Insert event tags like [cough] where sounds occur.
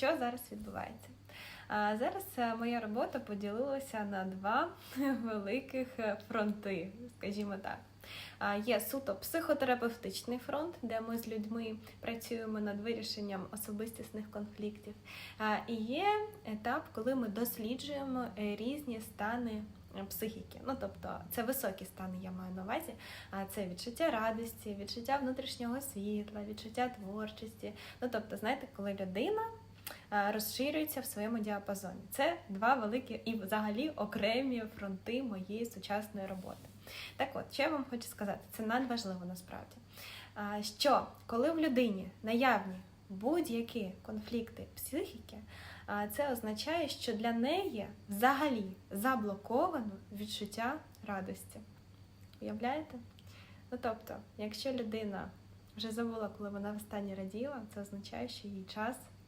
що зараз відбувається? Зараз е, моя робота поділилася на два [laughs] великих е, фронти, скажімо так. Є суто психотерапевтичний фронт, де ми з людьми працюємо над вирішенням особистісних конфліктів. І є етап, коли ми досліджуємо е, різні стани психіки. Ну тобто це високі стани, я маю на увазі. Це відчуття радості, відчуття внутрішнього світла, відчуття творчості. Ну тобто, знаєте, коли людина розширюється в своєму діапазоні. Це два великі і взагалі окремі фронти моєї сучасної роботи. Так от, що я вам хочу сказати, це надважливо насправді. Що коли в людині наявні будь-які конфлікти психіки, це означає, що для неї взагалі заблоковано відчуття радості. Уявляєте? Ну тобто, якщо людина вже забула, коли вона востаннє раділа, це означає, що їй час